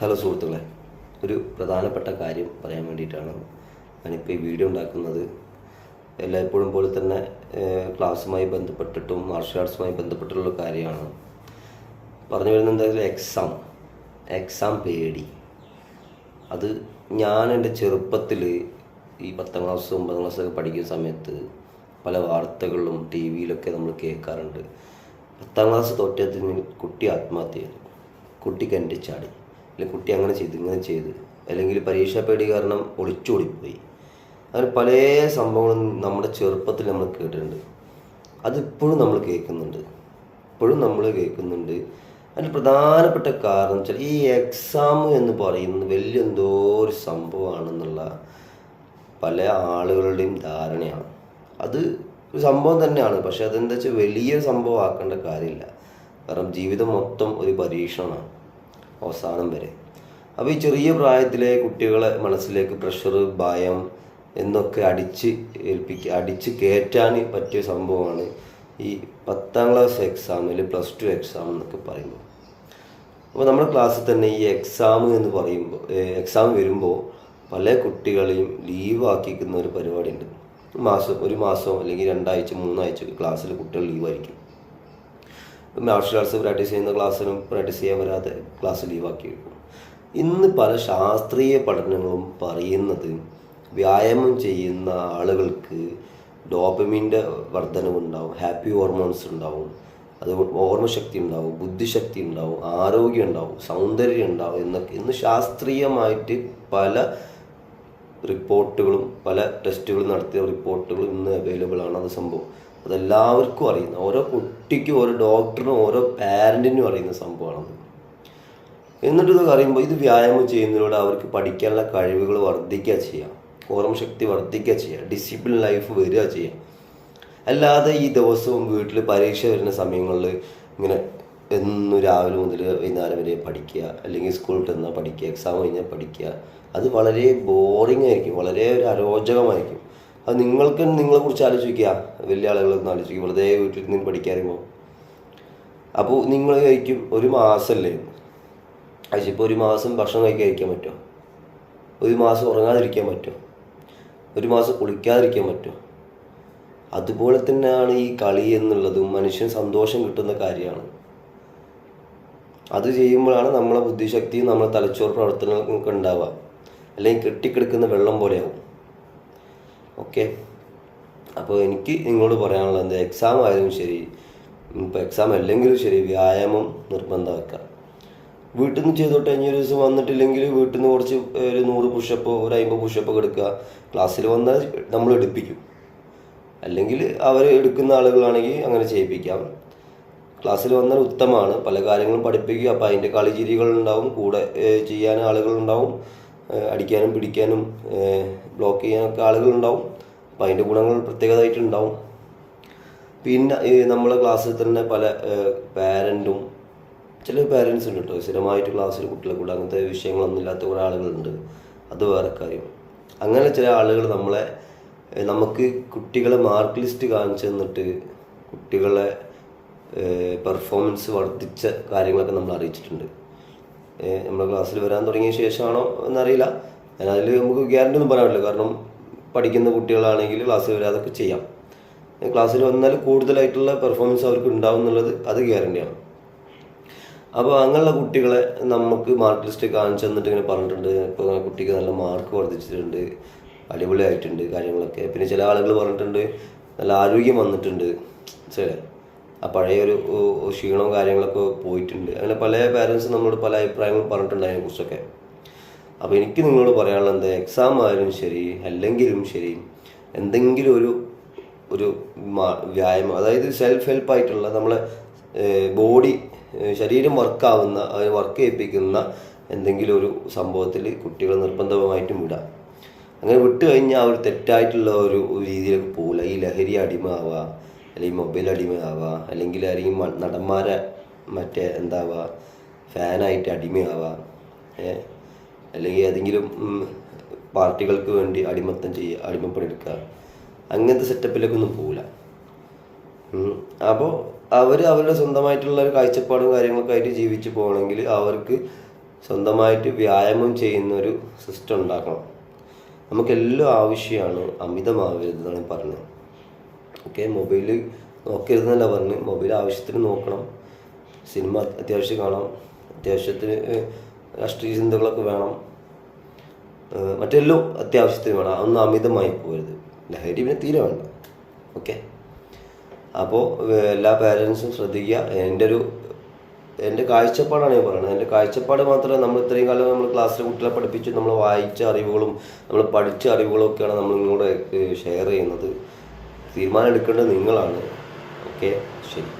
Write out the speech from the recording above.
Hello സുഹൃത്തുക്കളെ ഒരു പ്രധാനപ്പെട്ട കാര്യം പറയാൻ വേണ്ടിയിട്ടാണ് ഞാനിപ്പോൾ ഈ വീഡിയോ ഉണ്ടാക്കുന്നത്. എല്ലായ്പ്പോഴും പോലെ തന്നെ ക്ലാസ്സുമായി ബന്ധപ്പെട്ടിട്ടും മാർഷൽ ആർട്സുമായി ബന്ധപ്പെട്ടിട്ടുള്ള കാര്യമാണ്. പറഞ്ഞു വരുന്നത് എന്തായാലും എക്സാം എക്സാം പേടി. അത് ഞാൻ എന്റെ ചെറുപ്പത്തിൽ ഈ പത്താം ക്ലാസ് ഒമ്പതാം ക്ലാസ്സൊക്കെ പഠിക്കുന്ന സമയത്ത് പല വാർത്തകളിലും ടി വിയിലൊക്കെ നമ്മൾ കേൾക്കാറുണ്ട്. പത്താം ക്ലാസ് തോറ്റത്തിന് കുട്ടി ആത്മഹത്യ ചെയ്തു കുട്ടി കണ്ടിച്ചാടി അല്ലെങ്കിൽ കുട്ടി അങ്ങനെ ചെയ്തു ഇങ്ങനെ ചെയ്തു. അല്ലെങ്കിൽ പരീക്ഷാ പേടി കാരണം ഒളിച്ചോടിപ്പോയി. അങ്ങനെ പല സംഭവങ്ങളും നമ്മുടെ ചെറുപ്പത്തിൽ നമ്മൾ കേട്ടിട്ടുണ്ട്. അതിപ്പോഴും നമ്മൾ കേൾക്കുന്നുണ്ട്. ഇപ്പോഴും നമ്മൾ കേൾക്കുന്നുണ്ട്. അതിന്റെ പ്രധാനപ്പെട്ട കാരണം വെച്ചാൽ ഈ എക്സാം എന്ന് പറയുന്നത് വലിയ എന്തോ ഒരു സംഭവമാണെന്നുള്ള പല ആളുകളുടെയും ധാരണയാണ്. അത് ഒരു സംഭവം തന്നെയാണ്. പക്ഷെ അതെന്താ വെച്ചാൽ വലിയ സംഭവം ആക്കേണ്ട കാര്യമില്ല. കാരണം ജീവിതം മൊത്തം ഒരു പരീക്ഷണമാണ്. അവസാനം വരെ. അപ്പോൾ ഈ ചെറിയ പ്രായത്തിലെ കുട്ടികളെ മനസ്സിലേക്ക് പ്രഷർ ഭയം എന്നൊക്കെ അടിച്ച് ഏൽപ്പിക്കുക അടിച്ച് കയറ്റാൻ പറ്റിയ സംഭവമാണ് ഈ പത്താം ക്ലാസ് എക്സാം അല്ലെങ്കിൽ പ്ലസ് ടു എക്സാം എന്നൊക്കെ പറയുമ്പോൾ അപ്പോൾ നമ്മുടെ ക്ലാസ്സിൽ തന്നെ ഈ എക്സാം എന്ന് പറയുമ്പോൾ എക്സാം വരുമ്പോൾ പല കുട്ടികളെയും ലീവ് ആക്കിക്കുന്ന ഒരു പരിപാടിയുണ്ട്. മാസം ഒരു മാസം അല്ലെങ്കിൽ രണ്ടാഴ്ച മൂന്നാഴ്ച ക്ലാസ്സിൽ കുട്ടികൾ ലീവായിരിക്കും മാർഷൽ ആർട്സ് പ്രാക്ടീസ് ചെയ്യുന്ന ക്ലാസ്സിലും പ്രാക്ടീസ് ചെയ്യാൻ വരാതെ ക്ലാസ് ലീവാക്കി വെക്കും ഇന്ന് പല ശാസ്ത്രീയ പഠനങ്ങളും പറയുന്നത് വ്യായാമം ചെയ്യുന്ന ആളുകൾക്ക് ഡോപ്പമിന്റെ വർധനവുണ്ടാവും ഹാപ്പി ഹോർമോൺസ് ഉണ്ടാവും അത് ഓർമ്മശക്തി ഉണ്ടാവും ബുദ്ധിശക്തി ഉണ്ടാവും ആരോഗ്യം ഉണ്ടാവും സൗന്ദര്യം ഉണ്ടാവും എന്നൊക്കെ. ഇന്ന് ശാസ്ത്രീയമായിട്ട് പല റിപ്പോർട്ടുകളും പല ടെസ്റ്റുകളും നടത്തിയ റിപ്പോർട്ടുകളും ഇന്ന് അവൈലബിൾ ആണ്. അത് സംഭവം. അതെല്ലാവർക്കും അറിയുന്ന ഓരോ കുട്ടിക്കും ഓരോ ഡോക്ടറിനും ഓരോ പാരന്റിനും അറിയുന്ന സംഭവമാണത് എന്നിട്ട് ഇത് അറിയുമ്പോൾ ഇത് വ്യായാമം ചെയ്യുന്നതിലൂടെ അവർക്ക് പഠിക്കാനുള്ള കഴിവുകൾ വർദ്ധിക്കുക ചെയ്യാം. ഓർമ്മശക്തി വർദ്ധിക്കുക ചെയ്യുക ഡിസിപ്ലിൻ ലൈഫ് വരിക ചെയ്യാം. അല്ലാതെ ഈ ദിവസവും വീട്ടിൽ പരീക്ഷ വരുന്ന സമയങ്ങളിൽ ഇങ്ങനെ എന്നും രാവിലെ മുതൽ വൈകുന്നേരം വരെ പഠിക്കുക അല്ലെങ്കിൽ സ്കൂളിൽ ചെന്നാൽ പഠിക്കുക എക്സാം കഴിഞ്ഞാൽ പഠിക്കുക അത് വളരെ ബോറിംഗ് ആയിരിക്കും. വളരെ ഒരു അരോചകമായിരിക്കും. അത് നിങ്ങൾക്ക് നിങ്ങളെ കുറിച്ച് ആലോചിക്കുക. വലിയ ആളുകളൊന്നും ആലോചിക്കുക. വെറുതെ വീട്ടിൽ നിന്ന് പഠിക്കാറുമ്പോൾ അപ്പോൾ നിങ്ങൾ കഴിക്കും ഒരു മാസമല്ലേ പക്ഷേ ഒരു മാസം ഭക്ഷണം കഴിക്കാതിരിക്കാൻ പറ്റുമോ? ഒരു മാസം ഉറങ്ങാതിരിക്കാൻ പറ്റുമോ? ഒരു മാസം കുളിക്കാതിരിക്കാൻ പറ്റുമോ? അതുപോലെ തന്നെയാണ് ഈ കളി എന്നുള്ളതും മനുഷ്യന് സന്തോഷം കിട്ടുന്ന കാര്യമാണ്. അത് ചെയ്യുമ്പോഴാണ് നമ്മളെ ബുദ്ധിശക്തിയും നമ്മളെ തലച്ചോറ് പ്രവർത്തനങ്ങളൊക്കെ ഉണ്ടാവുക. അല്ലെങ്കിൽ കെട്ടിക്കിടക്കുന്ന വെള്ളം പോലെയാവും. ഓക്കെ. അപ്പോൾ എനിക്ക് നിങ്ങളോട് പറയാനുള്ളത് എന്താ എക്സാം ആയാലും ശരി ഇപ്പോൾ എക്സാം അല്ലെങ്കിലും ശരി വ്യായാമം നിർബന്ധമാക്കുക. വീട്ടിൽ നിന്ന് ചെയ്തോട്ടെ ഇനി ഒരു ദിവസം വന്നിട്ടില്ലെങ്കിൽ വീട്ടിൽ നിന്ന് കുറച്ച് ഒരു നൂറ് പുഷപ്പോ ഒരു അമ്പത് പുഷപ്പോ എടുക്കുക. ക്ലാസ്സിൽ വന്നാൽ നമ്മൾ എടുപ്പിക്കും. അല്ലെങ്കിൽ അവർ എടുക്കുന്ന ആളുകളാണെങ്കിൽ അങ്ങനെ ചെയ്യിപ്പിക്കാം. ക്ലാസ്സിൽ വന്നാൽ ഉത്തമമാണ്. പല കാര്യങ്ങളും പഠിപ്പിക്കുക. അപ്പോൾ അതിന്റെ കളിചിരികളുണ്ടാവും കൂടെ ചെയ്യാൻ ആളുകളുണ്ടാവും അടിക്കാനും പിടിക്കാനും ബ്ലോക്ക് ചെയ്യാനൊക്കെ ആളുകളുണ്ടാവും അപ്പോൾ അതിന്റെ ഗുണങ്ങൾ പ്രത്യേകതയായിട്ടുണ്ടാവും പിന്നെ ഈ നമ്മളെ ക്ലാസ്സിൽ തന്നെ പല പാരന്റും ചില പാരൻസ് ഉണ്ട് കേട്ടോ സ്ഥിരമായിട്ട് ക്ലാസ്സിൽ കുട്ടികളെ കൂടെ അങ്ങനത്തെ വിഷയങ്ങളൊന്നും ഇല്ലാത്ത കുറേ ആളുകളുണ്ട്. അത് വേറെ കാര്യം. അങ്ങനെ ചില ആളുകൾ നമ്മളെ നമുക്ക് കുട്ടികളെ മാർക്ക് ലിസ്റ്റ് കാണിച്ചു തന്നിട്ട് കുട്ടികളെ പെർഫോമൻസ് വർദ്ധിച്ച കാര്യങ്ങളൊക്കെ നമ്മൾ അറിയിച്ചിട്ടുണ്ട്. നമ്മുടെ ക്ലാസ്സിൽ വരാൻ തുടങ്ങിയ ശേഷമാണോ എന്നറിയില്ല. അതിൽ നമുക്ക് ഗ്യാരണ്ടി ഒന്നും പറയാൻ കാരണം പഠിക്കുന്ന കുട്ടികളാണെങ്കിൽ ക്ലാസ്സിൽ വരാതൊക്കെ ചെയ്യാം. ക്ലാസ്സിൽ വന്നാൽ കൂടുതലായിട്ടുള്ള പെർഫോമൻസ് അവർക്ക് ഉണ്ടാവും എന്നുള്ളത് അത് ഗ്യാരണ്ടിയാണ് അപ്പോൾ അങ്ങനെയുള്ള കുട്ടികളെ നമുക്ക് മാർക്ക് ലിസ്റ്റ് കാണിച്ചു തന്നിട്ട് ഇങ്ങനെ പറഞ്ഞിട്ടുണ്ട്. ഇപ്പോൾ കുട്ടിക്ക് നല്ല മാർക്ക് വർദ്ധിച്ചിട്ടുണ്ട് അടിപൊളിയായിട്ടുണ്ട് കാര്യങ്ങളൊക്കെ. പിന്നെ ചില ആളുകൾ പറഞ്ഞിട്ടുണ്ട് നല്ല ആരോഗ്യം വന്നിട്ടുണ്ട്. ശരി ആ പഴയ ഒരു ക്ഷീണവും കാര്യങ്ങളൊക്കെ പോയിട്ടുണ്ട്. അങ്ങനെ പല പേരൻസ് നമ്മളോട് പല അഭിപ്രായങ്ങളും പറഞ്ഞിട്ടുണ്ട് അതിനെക്കുറിച്ചൊക്കെ. അപ്പോൾ എനിക്ക് നിങ്ങളോട് പറയാനുള്ളത് എന്താ എക്സാം ആയാലും ശരി അല്ലെങ്കിലും ശരി എന്തെങ്കിലും ഒരു ഒരു വ്യായാമം അതായത് സെൽഫ് ഹെൽപ്പ് ആയിട്ടുള്ള നമ്മളെ ബോഡി ശരീരം വർക്കാവുന്ന വർക്ക് ചെയ്യിപ്പിക്കുന്ന എന്തെങ്കിലും ഒരു സംഭവത്തിൽ കുട്ടികൾ നിർബന്ധമായിട്ടും വിടാം. അങ്ങനെ വിട്ട് കഴിഞ്ഞാൽ അവർ തെറ്റായിട്ടുള്ള ഒരു രീതിയിലേക്ക് പോകില്ല ഈ ലഹരി അടിമയാവുക അല്ലെങ്കിൽ മൊബൈൽ അടിമയാവുക അല്ലെങ്കിൽ ആരെങ്കിലും നടന്മാരെ മറ്റേ എന്താവുക ഫാനായിട്ട് അടിമയാവുക ഏ അല്ലെങ്കിൽ ഏതെങ്കിലും പാർട്ടികൾക്ക് വേണ്ടി അടിമത്തം ചെയ്യുക അടിമപ്പെടുക്കുക അങ്ങനത്തെ സെറ്റപ്പിലേക്കൊന്നും പോകില്ല അപ്പോൾ അവർ അവരുടെ സ്വന്തമായിട്ടുള്ള ഒരു കാഴ്ചപ്പാടും കാര്യങ്ങളൊക്കെ ആയിട്ട് ജീവിച്ച് പോകണമെങ്കിൽ അവർക്ക് സ്വന്തമായിട്ട് വ്യായാമം ചെയ്യുന്ന ഒരു സിസ്റ്റം ഉണ്ടാക്കണം. നമുക്കെല്ലാം ആവശ്യമാണ് അമിതമാവരുത് എന്നാണ് പറഞ്ഞത്. ഓക്കെ മൊബൈൽ നോക്കരുതെന്നല്ല പറഞ്ഞ് മൊബൈൽ ആവശ്യത്തിന് നോക്കണം. സിനിമ അത്യാവശ്യം കാണാം. അത്യാവശ്യത്തിന് രാഷ്ട്രീയ ചിന്തകളൊക്കെ വേണം. മറ്റെല്ലാം അത്യാവശ്യത്തിന് വേണം. അതൊന്നും അമിതമായി പോകരുത്. ലഹരി പിന്നെ തീരെ വേണ്ട. ഓക്കെ? അപ്പോൾ എല്ലാ പാരൻസും ശ്രദ്ധിക്കുക. എന്റെ ഒരു എന്റെ കാഴ്ചപ്പാടാണ് ഞാൻ പറയുന്നത് എന്റെ കാഴ്ചപ്പാട് മാത്രമേ നമ്മൾ ഇത്രയും കാലം നമ്മൾ ക്ലാസ്സിലെ കുട്ടികളെ പഠിപ്പിച്ച് നമ്മൾ വായിച്ച അറിവുകളും നമ്മൾ പഠിച്ച അറിവുകളും ഒക്കെയാണ് നമ്മൾ നിങ്ങളോട് ഷെയർ ചെയ്യുന്നത്. തീരുമാനം എടുക്കേണ്ടത് നിങ്ങളാണ്. ഓക്കെ? ശരി.